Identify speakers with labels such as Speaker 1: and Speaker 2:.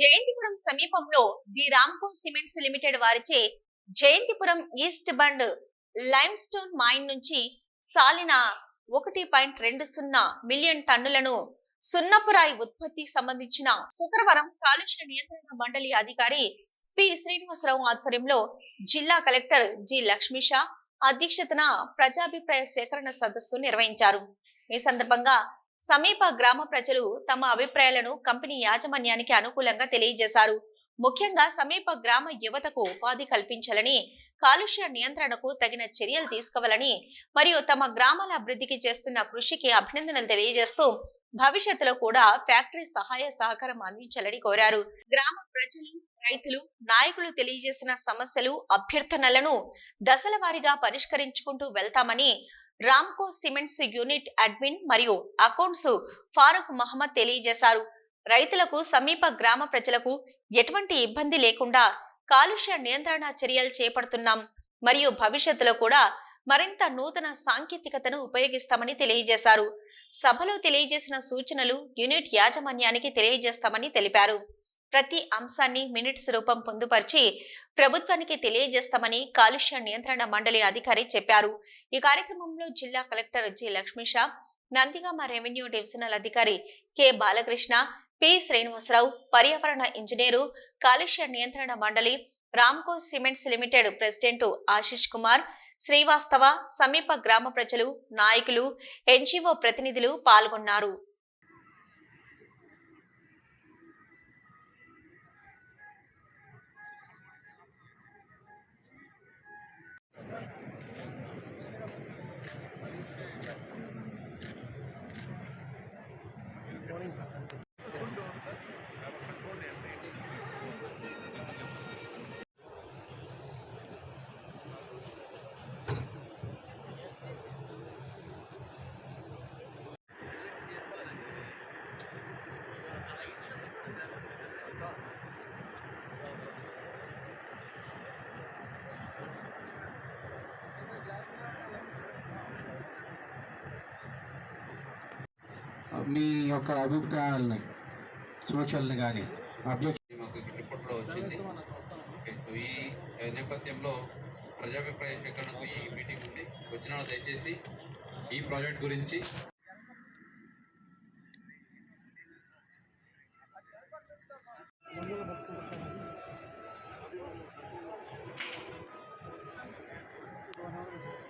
Speaker 1: జయంతిపురం సమీపంలో the Rampur cements limited వారిచే Jayanthipuram east bund limestone mine నుంచి సాలిన ఒకటి పాయింట్ రెండు సున్నా మిలియన్ టన్నులను సున్నపురాయి ఉత్పత్తికి సంబంధించిన శుక్రవారం కాలుష్య నియంత్రణ మండలి అధికారి పి. శ్రీనివాసరావు ఆధ్వర్యంలో జిల్లా కలెక్టర్ జి. లక్ష్మీషా అధ్యక్షతన ప్రజాభిప్రాయ సేకరణ సదస్సు నిర్వహించారు. ఈ సందర్భంగా సమీప గ్రామ ప్రజలు తమ అభిప్రాయాలను కంపెనీ యాజమాన్యానికి అనుకూలంగా తెలియజేశారు. ముఖ్యంగా సమీప గ్రామ యువతకు ఉపాధి కల్పించాలని కాలుష్య నియంత్రణకు తగిన చర్యలు తీసుకోవాలని మరియు తమ గ్రామాల అభివృద్ధికి చేస్తున్న కృషికి అభినందనలు తెలియజేస్తూ భవిష్యత్తులో కూడా ఫ్యాక్టరీ సహాయ సహకారం అందించాలని కోరారు. గ్రామ ప్రజలు రైతులు నాయకులు తెలియజేసిన సమస్యలు అభ్యర్థనలను దశల వారీగా పరిష్కరించుకుంటూ వెళ్తామని రామ్కో సిమెంట్స్ యూనిట్ అడ్మిన్ మరియు అకౌంట్స్ ఫారూక్ మహమ్మద్ తెలియజేశారు. రైతులకు సమీప గ్రామ ప్రజలకు ఎటువంటి ఇబ్బంది లేకుండా కాలుష్య నియంత్రణ చర్యలు చేపడుతున్నాం. మరియు భవిష్యత్తులో కూడా మరింత నూతన సాంకేతికతను ఉపయోగిస్తామని తెలియజేశారు. సభలో తెలియజేసిన సూచనలు యూనిట్ యాజమాన్యానికి తెలియజేస్తామని తెలిపారు. ప్రతి అంశాన్ని మినిట్స్ రూపం పొందుపరిచి ప్రభుత్వానికి తెలియజేస్తామని కాలుష్య నియంత్రణ మండలి అధికారి చెప్పారు. ఈ కార్యక్రమంలో జిల్లా collector G Lakshmisha Nandigama revenue divisional అధికారి కె బాలకృష్ణ పి శ్రీనివాసరావు పర్యావరణ ఇంజనీరు కాలుష్య నియంత్రణ మండలి Ramco cements limited president Ashish Kumar Srivastava సమీప గ్రామ ప్రజలు నాయకులు ఎన్జిఓ ప్రతినిధులు పాల్గొన్నారు.
Speaker 2: నీ యొక్క అభిప్రాయాలని సూచనలు కానీ అబ్జెక్షన్
Speaker 3: మాకు వచ్చింది ఓకే సో ఈ నేపథ్యంలో ప్రజాభిప్రాయ సేకరణకు ఈ మీటింగ్ ఉంది వచ్చిన దయచేసి ఈ ప్రాజెక్ట్ గురించి Thank you.